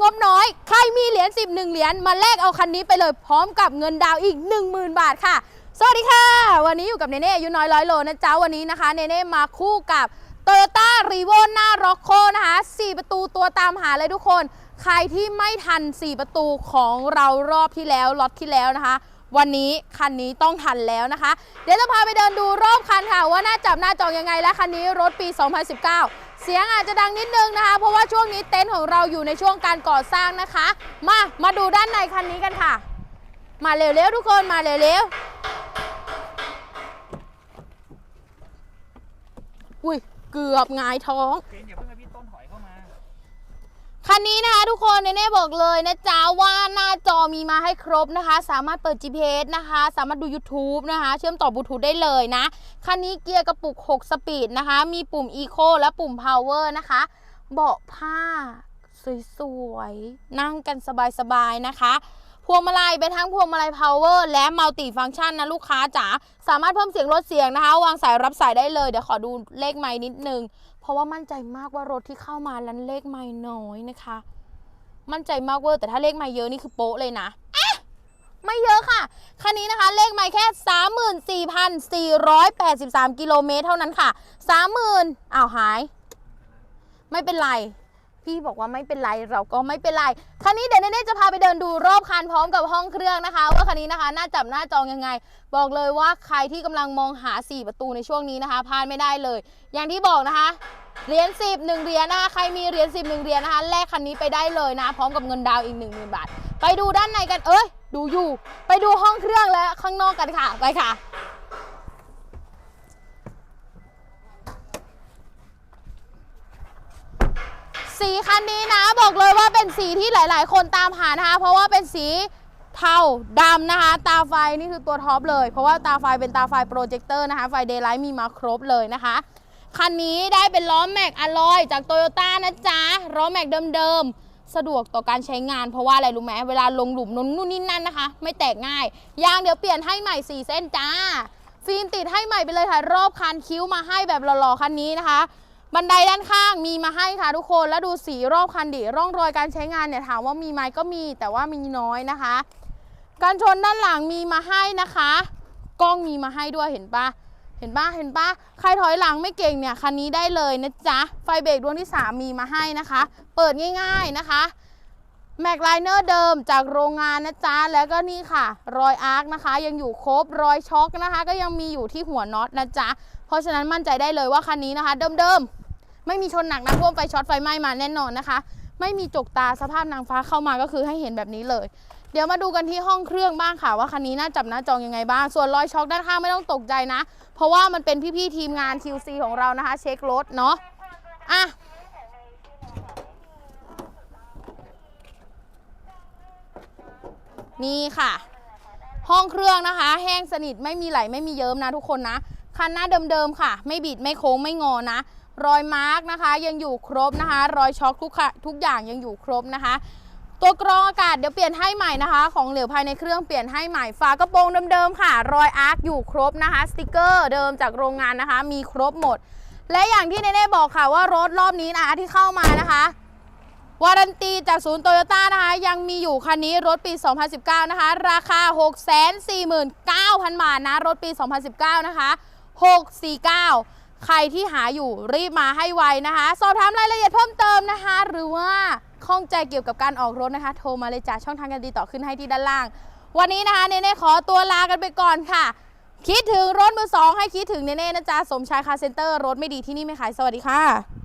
งบน้อย ใครมีเหรียญ10 1เหรียญมาแลกเอาคันนี้ไปเลยพร้อมกับเงินดาวอีก 10,000 บาทค่ะ สวัสดีค่ะ วันนี้อยู่กับเนเน่อายุน้อยร้อยโลนะจ๊ะวันนี้นะคะเนเน่มาคู่กับโตโยต้ารีโวหน้าร็อกโคนะคะ4ประตูตัวตามหาเลยทุกคน ใครที่ไม่ทัน 4 ประตูของเรารอบที่แล้วล็อตที่แล้วนะคะวันนี้คันนี้ต้องทันแล้วนะคะ เดี๋ยวจะพาไปเดินดูรอบคันค่ะ ว่าหน้าจับหน้าจองยังไงและคันนี้รถปี 2019 เสียงอาจจะดังนิดนึงนะคะ เพราะว่าช่วงนี้เต็นท์ของเราอยู่ในช่วงการก่อสร้างนะคะ มามาดูด้านในคันนี้กันค่ะ มาเร็วๆทุกคนมาเร็วๆอุ้ยเกือบหงายท้องเกณอย่าเพิ่งให้พี่ต้นถอยเข้ามา คันนี้นะคะทุกคนเนเน่บอกเลยนะจ๊ะว่าหน้าจอ มีมาให้ครบนะคะ สามารถเปิด GPS นะคะ สามารถดู YouTube นะคะ เชื่อมต่อบลูทูธได้เลยนะ คันนี้เกียร์กระปุก 6 สปีดนะคะ มีปุ่ม Eco และปุ่ม Power นะคะ เบาะผ้า สวยๆ นั่งกันสบายๆ นะคะพวงมาลัยเป็นทั้งพวงมาลัย power และมัลติฟัง c t ชันนะลูกค้าจ๋าสามารถเพิ่มเสียงลดเสียงนะคะ วางสายรับสายได้เลย เดี๋ยวขอดูเลขไม้นิดนึง เพราะว่ามั่นใจมากว่ารถที่เข้ามานั้นเลขไม้น้อยนะคะ มั่นใจมากเวอร์แต่ถ้าเลขไม้เยอะนี่คือโป๊ะเลยนะอะไม่เยอะค่ะ คันนี้นะคะเลขไม้แค่ 34,483 กิโลเมตรเท่านั้นค่ะ 30,000อ้าวหาย ไม่เป็นไร พี่บอกว่าไม่เป็นไรเราก็ไม่เป็นไร คันนี้เดี๋ยวเนๆจะพาไปเดินดูรอบคันพร้อมกับห้องเครื่องนะคะ ว่าคันนี้นะคะหน้าจับหน้าจองยังไง บอกเลยว่าใครที่กำลังมองหา 4 ประตูในช่วงนี้นะคะพลาดไม่ได้เลย อย่างที่บอกนะคะ เหรียญ10 1เหรียญนะคะใครมีเหรียญ10 1เหรียญนะคะแลกคันนี้ไปได้เลยนะ พร้อมกับเงินดาวอีก10,000บาท ไปดูด้านในกันเอ้ย ดูอยู่ ไปดูห้องเครื่องและข้างนอกกันค่ะ ไปค่ะสีคันนี้นะบอกเลยว่าเป็นสีที่หลาย ๆ คนตามหานะคะเพราะว่าเป็นสีเทาดำนะคะ ตาไฟนี่คือตัวท็อปเลย เพราะว่าตาไฟเป็นตาไฟโปรเจคเตอร์นะคะ ไฟเดย์ไลท์มีมาครบเลยนะคะ คันนี้ได้เป็นล้อแม็กอะลอยจากโตโยต้านะจ๊ะล้อแม็กเดิมๆ สะดวกต่อการใช้งานเพราะว่าอะไรรู้ไหมเวลาลงหลุมนู่นนู่นนี่นั่นนะคะ ไม่แตกง่าย ยางเดี๋ยวเปลี่ยนให้ใหม่ 4 เส้นจ้า ฟิล์มติดให้ใหม่ไปเลยค่ะ รอบคันคิ้วมาให้แบบหล่อๆคันนี้นะคะ บันไดด้านข้างมีมาให้ค่ะทุกคน แล้วดูสีรอบคันดิร่องรอยการใช้งานเนี่ยถามว่ามีไหมก็มี แต่ว่ามีน้อยนะคะ การชนด้านหลังมีมาให้นะคะ กล้องมีมาให้ด้วยเห็นปะ เห็นปะเห็นปะใครถอยหลังไม่เก่งเนี่ยคันนี้ได้เลยนะจ๊ะ ไฟเบรกดวงที่ 3 มีมาให้นะคะ เปิดง่ายๆนะคะแม็กไลเนอร์เดิมจากโรงงานนะจ๊ะ แล้วก็นี่ค่ะ รอยอาร์คนะคะ ยังอยู่ครบรอยช็อคนะคะ ก็ยังมีอยู่ที่หัวน็อตนะจ๊ะ เพราะฉะนั้นมั่นใจได้เลยว่าคันนี้นะคะ เดิมๆ ไม่มีชนหนักนะท่วมไฟช็อตไฟไหม้มาแน่นอนนะคะ ไม่มีจกตาสภาพนางฟ้าเข้ามาก็คือให้เห็นแบบนี้เลย เดี๋ยวมาดูกันที่ห้องเครื่องบ้างค่ะ ว่าคันนี้น่าจับหน้าจองยังไงบ้าง ส่วนรอยช็อคด้านข้างไม่ต้องตกใจนะ เพราะว่ามันเป็นพี่ๆทีมงาน QC ของเรานะคะ เช็ครถเนาะอะนี่ค่ะ ห้องเครื่องนะคะ แห้งสนิทไม่มีไหลไม่มีเยิ้มนะทุกคนนะ คันหน้าเดิมๆค่ะ ไม่บิดไม่โค้งไม่งอนะ รอยมาร์กนะคะ ยังอยู่ครบนะคะ รอยช็อคทุกทุกอย่างยังอยู่ครบนะคะ ตัวกรองอากาศเดี๋ยวเปลี่ยนให้ใหม่นะคะ ของเหลวภายในเครื่องเปลี่ยนให้ใหม่ฝากระโปรงเดิมๆค่ะ รอยอาร์คอยู่ครบนะคะสติกเกอร์เดิมจากโรงงานนะคะ มีครบหมด และอย่างที่เนเน่บอกค่ะว่ารถรอบนี้นะที่เข้ามานะคะวารันตีจากศูนย์โตโยต้านะคะ ยังมีอยู่คันนี้รถปี 2019 นะคะ ราคา 649,000 บาทนะ รถปี 2019 นะคะ 649 ใครที่หาอยู่รีบมาให้ไวนะคะ สอบถามรายละเอียดเพิ่มเติมนะคะ หรือว่าข้องใจเกี่ยวกับการออกรถนะคะ โทรมาเลยจ้าช่องทางการติดต่อขึ้นให้ที่ด้านล่าง วันนี้นะคะเนเน่ขอตัวลากันไปก่อนค่ะ คิดถึงรถมือสองให้คิดถึงเนเน่นะจ๊ะสมชายคาร์เซ็นเตอร์รถไม่ดีที่นี่ไม่ขายสวัสดีค่ะ